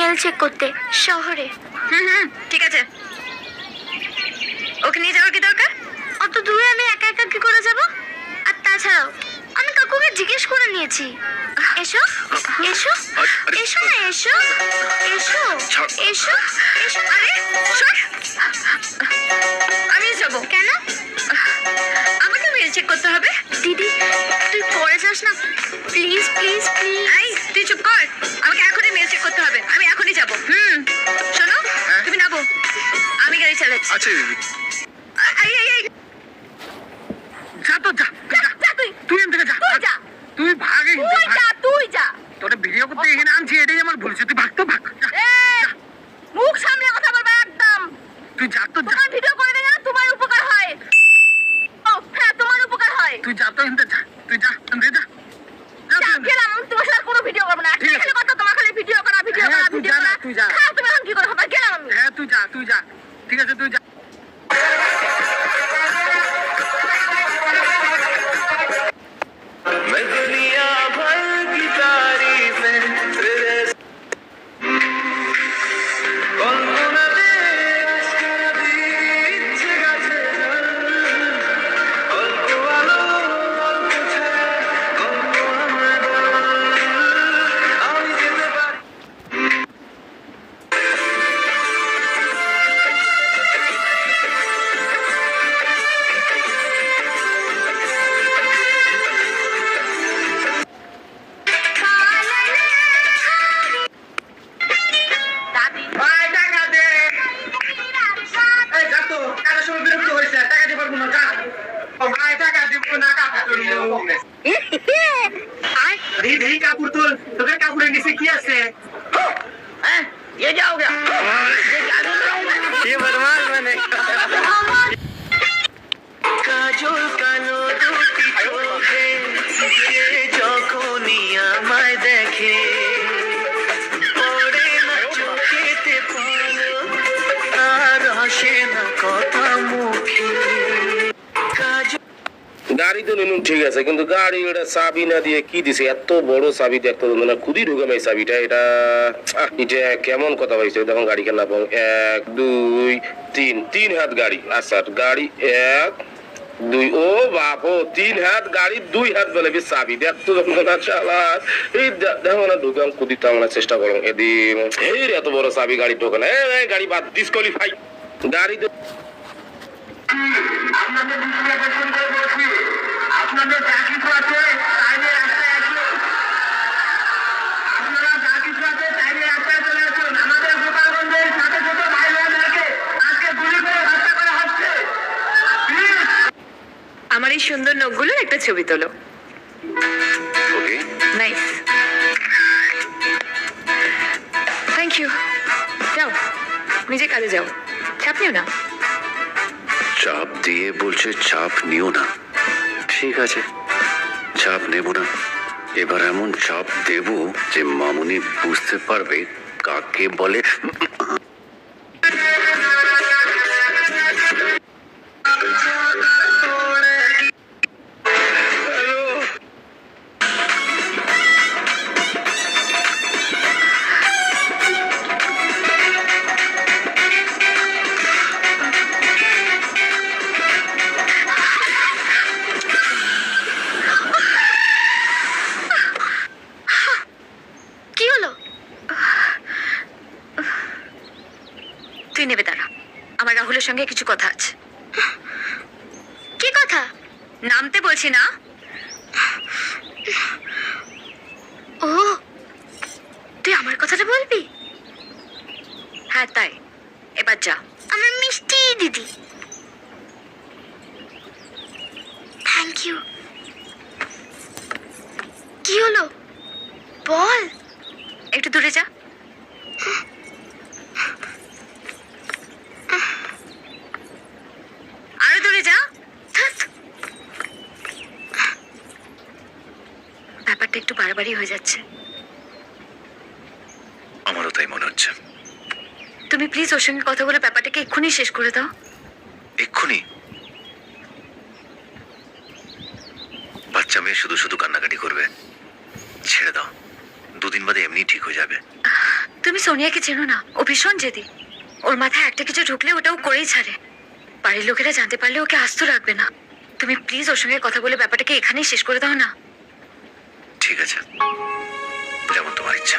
Mail check করতে শহরে। হুম হুম ঠিক আছে। ওকে নিয়ে যাওয়ার কি দরকার? অত দূরে আমি একা একা কি করে যাব? আর তাছাড়াও আমি কাকুকে জিজ্ঞেস করে নিয়েছি। এসো এসো এসো না এসো এসো এসো এসো আরে আমি যাব। কেন? আমাকে মেল চেক করতে হবে। দিদি যাস না প্লিজ প্লিজ প্লিজ এই তুই চুপ কর। আমাকে এখনই মেল চেক করতে হবে। আমি এখনই যাব। হুম। শোনো হ্যাঁ? তুমি নামো। আমি গাড়ি চালাচ্ছি। আচ্ছা দিদি এই এই এই যা তো যা তুই যা যা তুই তুই এখান থেকে যা তুই যা তুই ভাগ এখান তুই থেকে, যা ভাগ। তুই যা তোরা ভিডিও করতে এখানে আনছি এটাই আমার ভুল তুই ভাগ তো ভাগ যা, এই, যা। মুখ সামনে কথা বলবে একদম তুই যা তো যা তোমার ভিডিও করে দিলে না তোমার উপকার হয় ও হ্যাঁ তোমার উপকার হয় তুই যা তো এখান থেকে যা তুই যা এখান থেকে যা যা যা তুই এখান থেকে। গেলাম আমি তোমার সাথে কোনো ভিডিও করব না ঠিক একটা আছে। খালি কথা তোমার খালি ভিডিও করা ভিডিও হ্যাঁ, করা তুই যা। হ্যাঁ তুমি এখন কি করে হবে? গেলাম আমি। হ্যাঁ তুই যা তুই যা। ঠিক আছে তুই যা। আয় দিদি কাপড় তুল তোদের কাপড়ের নিচে কি আছে হ্যাঁ ये क्या हो गया ये बदमाश बने কাজল কালো দুটি চোখে সে যখনই আমায় দেখে পড়ে না চোখেতে পড়ো আর আসে না কথা গাড়ি তো নিলাম ঠিক আছে কিন্তু গাড়ি এটা চাবি না দিয়ে কি দিছে? এত বড় চাবি দেখতে তো না খুবই ঢুকাম চাবিটা এটা এটা কেমন কথা বলছে দেখুন গাড়ি কেন পাবো এক দুই তিন তিন হাত গাড়ি। আচ্ছা গাড়ি এক দুই ও বাপ তিন হাত গাড়ি দুই হাত বলে চাবি। দেখতো যখন না চালা এই দেখো না ঢুকাম কুদিতে আমরা চেষ্টা করো এদিন এই এত বড় চাবি গাড়ি ঢোকানো এই এই, গাড়ি বাদ ডিসকোয়ালিফাই গাড়ি তো আপনাদের ডিসপ্লেশন করে বলছি আপনাদের যা কিছু আছে চাইলে রাস্তায় আসুন। আপনারা যা কিছু আছে চাইলে রাস্তায় চলে আসুন। আমাদের গোপালগঞ্জের ছোট ছোট ভাই বোনদেরকে আজকে গুলি করে হত্যা করা হচ্ছে। আমার এই সুন্দর নখগুলোর একটা ছবি তোলো। ওকে নাইস থ্যাংক ইউ যাও নিজে কাজে যাও। ছাপিও না। চাপ দিয়ে বলছে, চাপ নিও না। ঠিক আছে। চাপ নেব না। এবার এমন চাপ দেব যে মামুনি বুঝতে পারবে কাকে বলে তুই নেবে দাঁড়া। আমার রাহুলের সঙ্গে কিছু কথা আছে। কি কথা? নামতে বলছি না। ও তুই আমার কথাটা বলবি? হ্যাঁ তাই। এবার যা। আমার মিষ্টি দিদি। থ্যাংক ইউ কি হলো? বল। একটু দূরে যা আরও দূরে যা ধ্যাৎ, ব্যাপারটা একটু বাড়াবাড়ি হয়ে যাচ্ছে। আমারও তাই মনে হচ্ছে। তুমি প্লিজ ওর সঙ্গে কথা বলে ব্যাপারটাকে এক্ষুনি শেষ করে দাও। এক্ষুনি? বাচ্চা মেয়ে শুধু শুধু কান্নাকাটি করবে। ছেড়ে দাও। দুদিন বাদে এমনি ঠিক হয়ে যাবে। তুমি সোনিয়াকে চেনো না। ও ভীষণ জেদি। ওর মাথায় একটা কিছু ঢুকলে ওটাও করেই ছাড়ে। বাড়ির লোকেরা জানতে পারলে ওকে আস্ত রাখবে না। তুমি প্লিজ ওর সঙ্গে কথা বলে ব্যাপারটাকে এখানেই শেষ করে দাও না। আছে যেমন তোমার ইচ্ছা।